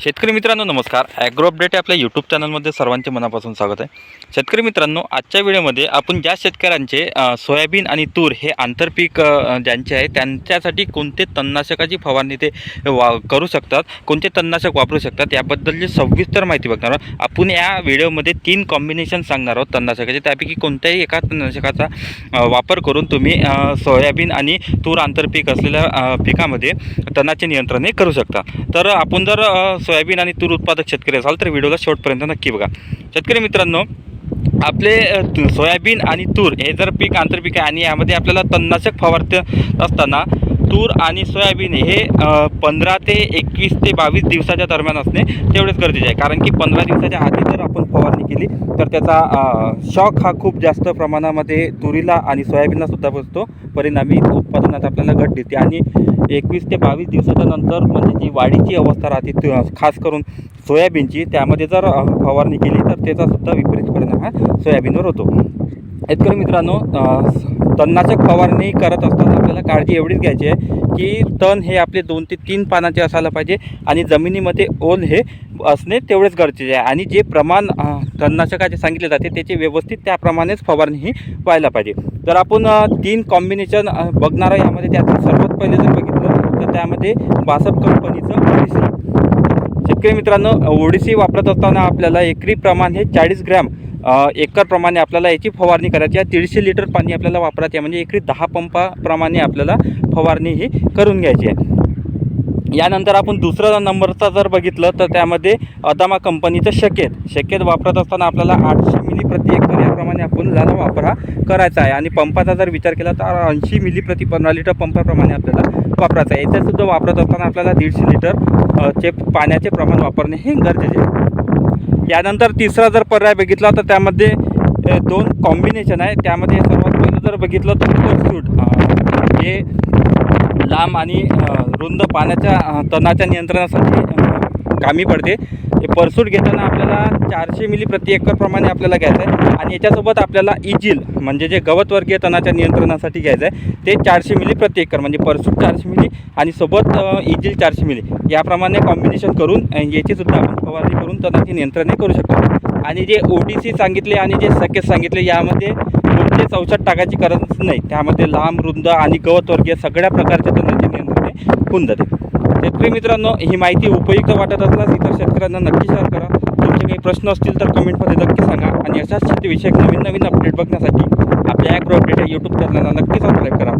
शेतकरी मित्रांनो नमस्कार. ॲग्रो अपडेट आपल्या यूट्यूब चॅनलमध्ये सर्वांचे मनापासून स्वागत आहे. शेतकरी मित्रांनो आजच्या वेळेमध्ये आपण ज्या शेतकऱ्यांचे सोयाबीन आणि तूर हे आंतरपीक ज्यांचे आहे त्यांच्यासाठी कोणते तणनाशकाची फवारणी ते वा करू शकतात कोणते तणनाशक वापरू शकतात याबद्दलची सविस्तर माहिती बघणार आहोत. आपण या व्हिडिओमध्ये तीन कॉम्बिनेशन सांगणार आहोत तणनाशकाचे. त्यापैकी कोणत्याही एका तणनाशकाचा वापर करून तुम्ही सोयाबीन आणि तूर आंतरपीक असलेल्या पिकामध्ये तणाचे नियंत्रण हे करू शकता. तर आपण जर सोयाबीन आणि तूर उत्पादक शेतकरी असाल तर व्हिडिओला शेवटपर्यंत नक्की बघा. शेतकरी मित्रांनो आपले सोयाबीन आणि तूर हे जर पीक आंतरपीक आहे आणि यामध्ये आपल्याला तणनाशक फवारत असताना तूर आणि सोयाबीन हे पंधरा ते एकवीस ते बावीस दिवसाच्या दरम्यान असणे तेवढेच गरजेचे आहे. कारण की पंधरा दिवसाच्या आधी जर आपण फवारणी केली तर त्याचा शॉक हा खूप जास्त प्रमाणामध्ये तुरीला आणि सोयाबीनला सुद्धा बसतो. परिणामी उत्पादनात आपल्याला घट दिसते आणि एकवीस ते बावीस दिवसाच्या नंतर म्हणजे जी वाढीची अवस्था राहते खास करून सोयाबीनची त्यामध्ये जर फवारणी केली तर त्याचा सुद्धा विपरीत परिणाम हा सोयाबीनवर होतो. शेतकरी मित्रांनो तणनाशक फवारणी करत असताना आपल्याला काळजी एवढीच घ्यायची आहे की तण हे आपले दोन ते तीन पानाचे असायला पाहिजे आणि जमिनीमध्ये ओल हे असणे तेवढेच गरजेचे आहे. आणि जे प्रमाण तणनाशकाचे सांगितले जाते त्याचे व्यवस्थित त्याप्रमाणेच फवारणी ही व्हायला पाहिजे. तर आपण तीन कॉम्बिनेशन बघणार आहे यामध्ये त्यातून सर्वात पहिले जर बघितलं तर त्यामध्ये बासप कंपनीचं शेतकरी मित्रांनो ओडिसी वापरत असताना आपल्याला एकरी प्रमाण हे चाळीस ग्रॅम एकरप्रमाणे आपल्याला याची फवारणी करायची आहे. दीडशे लिटर पाणी आपल्याला वापरायचे आहे. म्हणजे एकरी दहा पंपाप्रमाणे आपल्याला फवारणी ही करून घ्यायची आहे. यानंतर आपण दुसरा नंबरचा जर बघितलं तर त्यामध्ये अदामा कंपनीचं शकेत. शकेत वापरत असताना आपल्याला आठशे मिली प्रति एकर याप्रमाणे आपण झाला वापर हा करायचा आहे. आणि पंपाचा जर विचार केला तर ऐंशी मिली प्रति पंधरा लिटर पंपाप्रमाणे आपल्याला वापरायचं आहे. याच्यासुद्धा वापरत असताना आपल्याला दीडशे लिटर चे पाण्याचे प्रमाण वापरणे हे गरजेचे आहे. यानंतर तिसरा जर पर्याय बघितला तर त्यामध्ये दोन कॉम्बिनेशन आहे. त्यामध्ये सर्वात पहिलं जर बघितलं तर परसूट हे लांब आणि रुंद पाण्याच्या तणाच्या नियंत्रणासाठी कामी पडते. हे परसूट घेताना आपल्याला चारशे मिली प्रति एकरप्रमाणे आपल्याला घ्यायचं आहे आणि याच्यासोबत आपल्याला इजिल म्हणजे जे गवतवर्गीय तणाच्या नियंत्रणासाठी घ्यायचं आहे ते चारशे मिली प्रति एकर म्हणजे परसूट चारशे मिली आणि सोबत इजिल चारशे मिली. याप्रमाणे कॉम्बिनेशन करून याचीसुद्धा आपण फवारणी करून तणाची नियंत्रणे करू शकतो. आणि जे ओ डी सी सांगितले आणि जे सकेत सांगितले यामध्ये कोणतेच औषध टाकायची गरज नाही. त्यामध्ये लांब रुंद आणि गवतवर्गीय सगळ्या प्रकारच्या तंत्राचे नियंत्रणे होऊन जाते. शेतकरी मित्रांनो ही माहिती उपयुक्त वाटत असल्यास इतर शेतकऱ्यांना नक्की शेअर करा. तुमचे काही प्रश्न असतील तर कमेंटमध्ये नक्की सांगा. आणि अशाच शेतीविषयक नवीन नवीन अपडेट बघण्यासाठी आपल्या ॲग्रो अपडेट या यूट्यूब चॅनलला नक्की सबस्क्राईब करा.